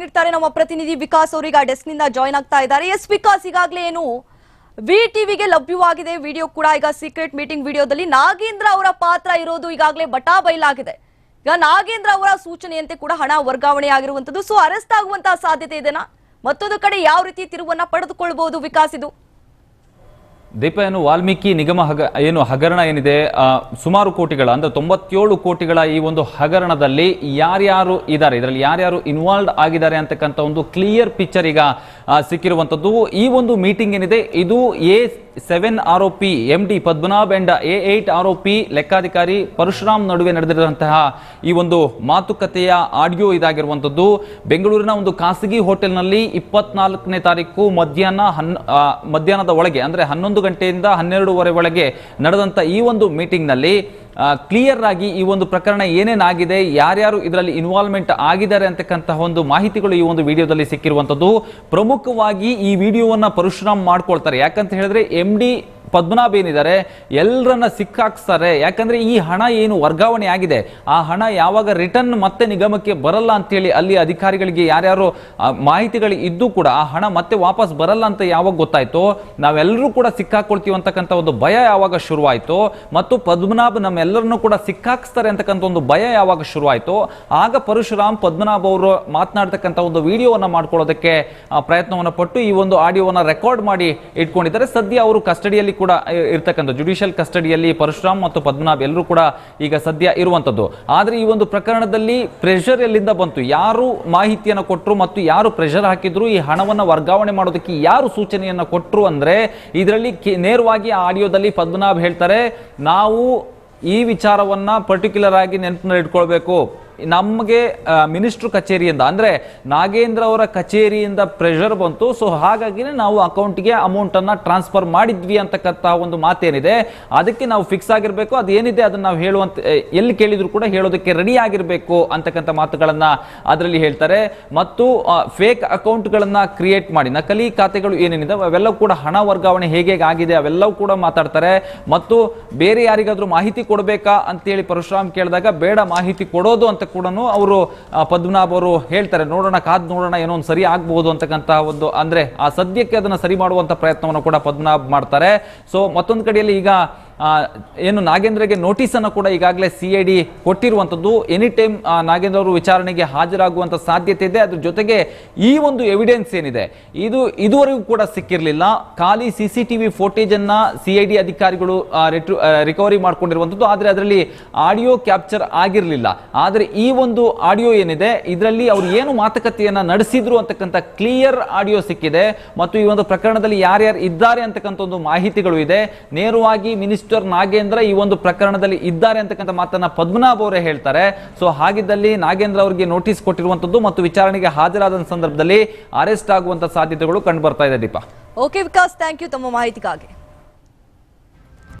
ನೀಡ್ತಾರೆ. ನಮ್ಮ ಪ್ರತಿನಿಧಿ ವಿಕಾಸ್ ಅವರೀಗ ಡೆಸ್ಕ್ನಿಂದ ಜಾಯ್ನ್ ಆಗ್ತಾ ಇದ್ದಾರೆ. ಎಸ್ ವಿಕಾಸ್, ಈಗಾಗಲೇ ಏನು ವಿ ಟಿವಿಗೆ ಲಭ್ಯವಾಗಿದೆ. ವಿಡಿಯೋ ಕೂಡ ಈಗ ಸೀಕ್ರೆಟ್ ಮೀಟಿಂಗ್ ವಿಡಿಯೋದಲ್ಲಿ ನಾಗೇಂದ್ರ ಅವರ ಪಾತ್ರ ಇರೋದು ಈಗಾಗಲೇ ಬಟಾ ಬಯಲಾಗಿದೆ. ಈಗ ನಾಗೇಂದ್ರ ಅವರ ಸೂಚನೆಯಂತೆ ಕೂಡ ಹಣ ವರ್ಗಾವಣೆ ಆಗಿರುವಂತದ್ದು ಸೊ ಅರೆಸ್ಟ್ ಆಗುವಂತಹ ಸಾಧ್ಯತೆ ಇದೆನಾ? ಮತ್ತೊಂದು ಕಡೆ ಯಾವ ರೀತಿ ತಿರುವನ್ನ ಪಡೆದುಕೊಳ್ಬಹುದು ವಿಕಾಸ್ ಇದು? ದೀಪ ಏನು ವಾಲ್ಮೀಕಿ ನಿಗಮ ಹಗ ಏನು ಹಗರಣ ಏನಿದೆ ಸುಮಾರು ಕೋಟಿಗಳ, ಅಂದ್ರೆ ತೊಂಬತ್ತೇಳು ಕೋಟಿಗಳ ಈ ಒಂದು ಹಗರಣದಲ್ಲಿ ಯಾರ್ಯಾರು ಇದ್ದಾರೆ, ಇದರಲ್ಲಿ ಯಾರ್ಯಾರು ಇನ್ವಾಲ್ವ್ ಆಗಿದ್ದಾರೆ ಅಂತಕ್ಕಂಥ ಒಂದು ಕ್ಲಿಯರ್ ಪಿಕ್ಚರ್ ಈಗ ಸಿಕ್ಕಿರುವಂಥದ್ದು. ಈ ಒಂದು ಮೀಟಿಂಗ್ ಏನಿದೆ, ಇದು ಎ ಸೆವೆನ್ ಆರೋಪಿ M D Padmanabh and A eight ಆರೋಪಿ ಲೆಕ್ಕಾಧಿಕಾರಿ ಪರಶುರಾಮ್ ನಡುವೆ ನಡೆದಿರುವಂತಹ ಈ ಒಂದು ಮಾತುಕತೆಯ ಆಡಿಯೋ ಇದಾಗಿರುವಂಥದ್ದು. ಬೆಂಗಳೂರಿನ ಒಂದು ಖಾಸಗಿ ಹೋಟೆಲ್ನಲ್ಲಿ ಇಪ್ಪತ್ನಾಲ್ಕನೇ ತಾರೀಕು ಮಧ್ಯಾಹ್ನ ಹನ್ ಮಧ್ಯಾಹ್ನದ ಒಳಗೆ, ಅಂದರೆ ಹನ್ನೊಂದು ಗಂಟೆಯಿಂದ ಹನ್ನೆರಡೂವರೆ ಒಳಗೆ ನಡೆದಂಥ ಈ ಒಂದು ಮೀಟಿಂಗ್ನಲ್ಲಿ ಕ್ಲಿಯರ್ ಆಗಿ ಈ ಒಂದು ಪ್ರಕರಣ ಏನೇನಾಗಿದೆ, ಯಾರ್ಯಾರು ಇದರಲ್ಲಿ ಇನ್ವಾಲ್ವ್ಮೆಂಟ್ ಆಗಿದ್ದಾರೆ ಅಂತಕ್ಕಂತಹ ಒಂದು ಮಾಹಿತಿಗಳು ಈ ಒಂದು ವಿಡಿಯೋದಲ್ಲಿ ಸಿಕ್ಕಿರುವಂಥದ್ದು. ಪ್ರಮುಖವಾಗಿ ಈ ವಿಡಿಯೋವನ್ನು ಪರಶುರಾಮ್ ಮಾಡ್ಕೊಳ್ತಾರೆ. ಯಾಕಂತ ಹೇಳಿದ್ರೆ ಎಂ ಡಿ ಪದ್ಮನಾಭ್ ಏನಿದ್ದಾರೆ ಎಲ್ಲರನ್ನ ಸಿಕ್ಕಾಕ್ಸ್ತಾರೆ. ಯಾಕಂದ್ರೆ ಈ ಹಣ ಏನು ವರ್ಗಾವಣೆ ಆಗಿದೆ? ಆ ಹಣ ಯಾವಾಗ ರಿಟರ್ನ್ ಮತ್ತೆ ನಿಗಮಕ್ಕೆ ಬರಲ್ಲ ಅಂತೇಳಿ ಅಲ್ಲಿ ಅಧಿಕಾರಿಗಳಿಗೆ ಯಾರ್ಯಾರು ಮಾಹಿತಿಗಳು ಇದ್ದು ಕೂಡ ಆ ಹಣ ಮತ್ತೆ ವಾಪಸ್ ಬರಲ್ಲ ಅಂತ ಯಾವಾಗ ಗೊತ್ತಾಯ್ತೋ ನಾವೆಲ್ಲರೂ ಕೂಡ ಸಿಕ್ಕಾಕೊಳ್ತೀವಿ ಅಂತಕ್ಕಂಥ ಒಂದು ಭಯ ಯಾವಾಗ ಶುರುವಾಯಿತು, ಮತ್ತು ಪದ್ಮನಾಭ್ ನಮ್ಮೆಲ್ಲರನ್ನು ಕೂಡ ಸಿಕ್ಕಾಕ್ಸ್ತಾರೆ ಅಂತಕ್ಕಂಥ ಒಂದು ಭಯ ಯಾವಾಗ ಶುರುವಾಯಿತು, ಆಗ ಪರಶುರಾಮ್ ಪದ್ಮನಾಭ ಅವರು ಮಾತನಾಡ್ತಕ್ಕಂಥ ಒಂದು ವಿಡಿಯೋವನ್ನು ಮಾಡ್ಕೊಳ್ಳೋದಕ್ಕೆ ಪ್ರಯತ್ನವನ್ನ ಪಟ್ಟು ಈ ಒಂದು ಆಡಿಯೋವನ್ನು ರೆಕಾರ್ಡ್ ಮಾಡಿ ಇಟ್ಕೊಂಡಿದ್ದಾರೆ. ಸದ್ಯ ಅವರು ಕಸ್ಟಡಿಯಲ್ಲಿ ಕೂಡ ಇರ್ತಕ್ಕಂಥ ಜುಡಿಷಿಯಲ್ ಕಸ್ಟಡಿಯಲ್ಲಿ ಪರಶುರಾಮ್ ಮತ್ತು ಪದ್ಮನಾಭ್ ಎಲ್ಲರೂ ಕೂಡ ಈಗ ಸದ್ಯ ಇರುವಂಥದ್ದು. ಆದರೆ ಈ ಒಂದು ಪ್ರಕರಣದಲ್ಲಿ ಪ್ರೆಷರ್ ಎಲ್ಲಿಂದ ಬಂತು? ಯಾರು ಮಾಹಿತಿಯನ್ನು ಕೊಟ್ಟರು ಮತ್ತು ಯಾರು ಪ್ರೆಷರ್ ಹಾಕಿದ್ರು? ಈ ಹಣವನ್ನು ವರ್ಗಾವಣೆ ಮಾಡೋದಕ್ಕೆ ಯಾರು ಸೂಚನೆಯನ್ನು ಕೊಟ್ಟರು ಅಂದರೆ ಇದರಲ್ಲಿ ನೇರವಾಗಿ ಆ ಆಡಿಯೋದಲ್ಲಿ ಪದ್ಮನಾಭ್ ಹೇಳ್ತಾರೆ, ನಾವು ಈ ವಿಚಾರವನ್ನ ಪರ್ಟಿಕ್ಯುಲರ್ ಆಗಿ ನೆನಪಿನಲ್ಲಿ ಇಟ್ಕೊಳ್ಬೇಕು ನಮಗೆ ಮಿನಿಸ್ಟ್ರು ಕಚೇರಿಯಿಂದ, ಅಂದ್ರೆ ನಾಗೇಂದ್ರ ಅವರ ಕಚೇರಿಯಿಂದ ಪ್ರೆಷರ್ ಬಂತು. ಸೊ ಹಾಗಾಗಿನೇ ನಾವು ಅಕೌಂಟ್ಗೆ ಅಮೌಂಟ್ ಅನ್ನ ಟ್ರಾನ್ಸ್ಫರ್ ಮಾಡಿದ್ವಿ ಅಂತಕ್ಕಂಥ ಒಂದು ಮಾತೇನಿದೆ. ಅದಕ್ಕೆ ನಾವು ಫಿಕ್ಸ್ ಆಗಿರ್ಬೇಕು. ಅದೇನಿದೆ ಅದನ್ನು ನಾವು ಹೇಳುವಂತ ಎಲ್ಲಿ ಕೇಳಿದ್ರು ಕೂಡ ಹೇಳೋದಕ್ಕೆ ರೆಡಿ ಆಗಿರಬೇಕು ಅಂತಕ್ಕಂಥ ಮಾತುಗಳನ್ನು ಅದರಲ್ಲಿ ಹೇಳ್ತಾರೆ. ಮತ್ತು ಫೇಕ್ ಅಕೌಂಟ್ಗಳನ್ನು ಕ್ರಿಯೇಟ್ ಮಾಡಿ. ನಕಲಿ ಖಾತೆಗಳು ಏನೇನಿದೆ, ಅವೆಲ್ಲವೂ ಕೂಡ ಹಣ ವರ್ಗಾವಣೆ ಹೇಗೆ ಹೇಗೆ ಆಗಿದೆ, ಅವೆಲ್ಲವೂ ಕೂಡ ಮಾತಾಡ್ತಾರೆ. ಮತ್ತು ಬೇರೆ ಯಾರಿಗಾದರೂ ಮಾಹಿತಿ ಕೊಡಬೇಕಾ ಅಂತೇಳಿ ಪರಶುರಾಮ್ ಕೇಳಿದಾಗ, ಬೇಡ ಮಾಹಿತಿ ಕೊಡೋದು ಅಂತ ಕೂಡ ಅವರು ಪದ್ಮನಾಭ ಅವರು ಹೇಳ್ತಾರೆ, ನೋಡೋಣ, ಕಾದ್ ನೋಡೋಣ, ಏನೋ ಒಂದು ಸರಿ ಆಗ್ಬಹುದು ಅಂತಕ್ಕಂತಹ ಒಂದು, ಅಂದ್ರೆ ಆ ಸದ್ಯಕ್ಕೆ ಅದನ್ನ ಸರಿ ಮಾಡುವಂತ ಪ್ರಯತ್ನವನ್ನು ಕೂಡ ಪದ್ಮನಾಭ್ ಮಾಡ್ತಾರೆ. ಸೊ ಮತ್ತೊಂದು ಕಡೆಯಲ್ಲಿ ಈಗ ಏನು ನಾಗೇಂದ್ರಗೆ ನೋಟಿಸ್ ಅನ್ನು ಕೂಡ ಈಗಾಗಲೇ ಸಿ ಐ ಡಿ ಕೊಟ್ಟಿರುವಂಥದ್ದು. ಎನಿ ಟೈಮ್ ನಾಗೇಂದ್ರ ಅವರು ವಿಚಾರಣೆಗೆ ಹಾಜರಾಗುವಂತ ಸಾಧ್ಯತೆ ಇದೆ. ಅದ್ರ ಜೊತೆಗೆ ಈ ಒಂದು ಎವಿಡೆನ್ಸ್ ಏನಿದೆ, ಇದು ಇದುವರೆಗೂ ಕೂಡ ಸಿಕ್ಕಿರಲಿಲ್ಲ. ಖಾಲಿ C C T V footage ಅನ್ನ ಸಿ ಐ ಡಿ ಅಧಿಕಾರಿಗಳು ರಿಕವರಿ ಮಾಡ್ಕೊಂಡಿರುವಂಥದ್ದು. ಆದರೆ ಅದರಲ್ಲಿ ಆಡಿಯೋ ಕ್ಯಾಪ್ಚರ್ ಆಗಿರಲಿಲ್ಲ. ಆದರೆ ಈ ಒಂದು ಆಡಿಯೋ ಏನಿದೆ, ಇದರಲ್ಲಿ ಅವರು ಏನು ಮಾತುಕತೆಯನ್ನ ನಡೆಸಿದ್ರು ಅಂತಕ್ಕಂಥ ಕ್ಲಿಯರ್ ಆಡಿಯೋ ಸಿಕ್ಕಿದೆ. ಮತ್ತು ಈ ಒಂದು ಪ್ರಕರಣದಲ್ಲಿ ಯಾರ್ಯಾರು ಇದ್ದಾರೆ ಅಂತಕ್ಕಂಥ ಒಂದು ಮಾಹಿತಿಗಳು ಇದೆ. ನೇರವಾಗಿ ಮಿನಿಸ್ಟರ್ ನಾಗೇಂದ್ರ ಈ ಒಂದು ಪ್ರಕರಣದಲ್ಲಿ ಇದ್ದಾರೆ ಅಂತಕ್ಕಂಥ ಮಾತನ್ನ ಪದ್ಮನಾಭ ಅವರೇ ಹೇಳ್ತಾರೆ. ಸೊ ಹಾಗಿದ್ದಲ್ಲಿ ನಾಗೇಂದ್ರ ಅವರಿಗೆ ನೋಟಿಸ್ ಕೊಟ್ಟಿರುವಂತದ್ದು ಮತ್ತು ವಿಚಾರಣೆಗೆ ಹಾಜರಾದ ಸಂದರ್ಭದಲ್ಲಿ ಅರೆಸ್ಟ್ ಆಗುವಂತ ಸಾಧ್ಯತೆಗಳು ಕಂಡು ಬರ್ತಾ ಇದೆ Deepa. Okay Vikas thank you ತಮ್ಮ ಮಾಹಿತಿಗಾಗಿ.